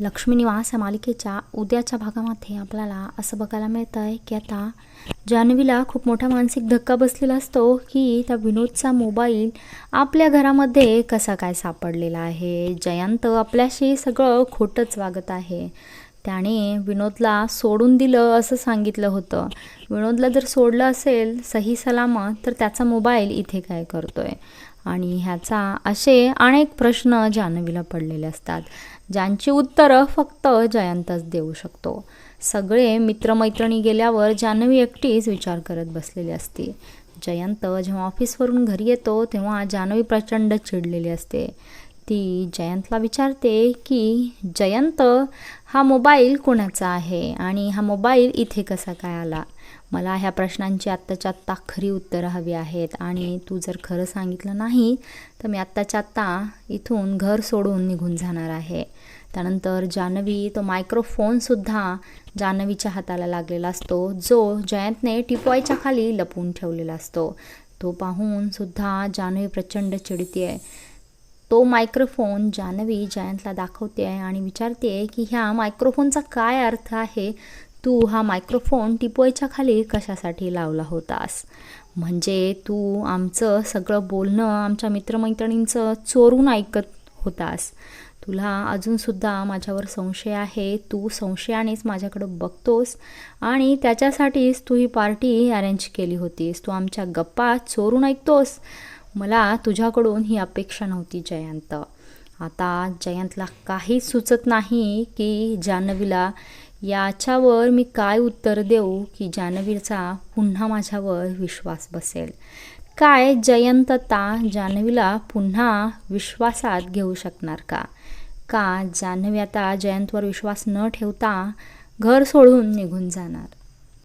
लक्ष्मी निवास या मालिकेच्या उद्याच्या भागामध्ये आपल्याला असं बघायला मिळतं आहे की आता जान्हवीला खूप मोठा मानसिक धक्का बसलेला असतो की त्या विनोदचा मोबाईल आपल्या घरामध्ये कसा काय सापडलेला आहे? जयंत आपल्याशी सगळं खोटंच वागत आहे. त्याने विनोदला सोडून दिलं असं सांगितलं होतं. विनोदला जर सोडलं असेल सही सलामत तर त्याचा मोबाईल इथे काय करतोय? आणि ह्याचा असे अनेक प्रश्न जान्हवीला पडलेले असतात. ज्यांची उत्तरं फक्त जयंतच देऊ शकतो. सगळे मित्रमैत्रिणी गेल्यावर जान्हवी एकटीच विचार करत बसलेली असते. जयंत जेव्हा ऑफिसवरून घरी येतो तेव्हा जान्हवी प्रचंड चिडलेली असते. ती जयंतला विचारते की जयंत हा मोबाईल कोणाचा आहे आणि हा मोबाईल इथे कसा काय आला? मला ह्या प्रश्नांची आत्ताच्या आत्ता खरी उत्तरं हवी आहेत आणि तू जर खरं सांगितलं नाही तर मी आत्ताच्या आत्ता इथून घर सोडून निघून जाणार आहे. त्यानंतर जान्हवी तो मायक्रोफोनसुद्धा जान्हवीच्या हाताला लागलेला असतो जो जयंतने टिपवायच्या खाली लपवून ठेवलेला असतो. तो पाहून सुद्धा जान्हवी प्रचंड चिडते तो मायक्रोफोन जान्हवी जयंतला दाखवते आहे आणि विचारते आहे की ह्या मायक्रोफोनचा काय अर्थ आहे? तू हा मायक्रोफोन टिपोयच्या खाली कशासाठी लावला होतास? म्हणजे तू आमचं सगळं बोलणं आमच्या मित्रमैत्रिणींचं चोरून ऐकत होतास. तुला अजूनसुद्धा माझ्यावर संशय आहे. तू संशयानेच माझ्याकडं बघतोस आणि त्याच्यासाठीच तू ही पार्टी अरेंज केली होतीस. तू आमच्या गप्पा चोरून ऐकतोस. मला तुझ्याकडून ही अपेक्षा नव्हती जयंत. आता जयंतला काहीच सुचत नाही की जान्हवीला याच्यावर मी काय उत्तर देऊ की जान्हवीचा पुन्हा माझ्यावर विश्वास बसेल. काय जयंत आता जान्हवीला पुन्हा विश्वासात घेऊ शकणार का? का जान्हवी आता जयंतवर विश्वास न ठेवता घर सोडून निघून जाणार?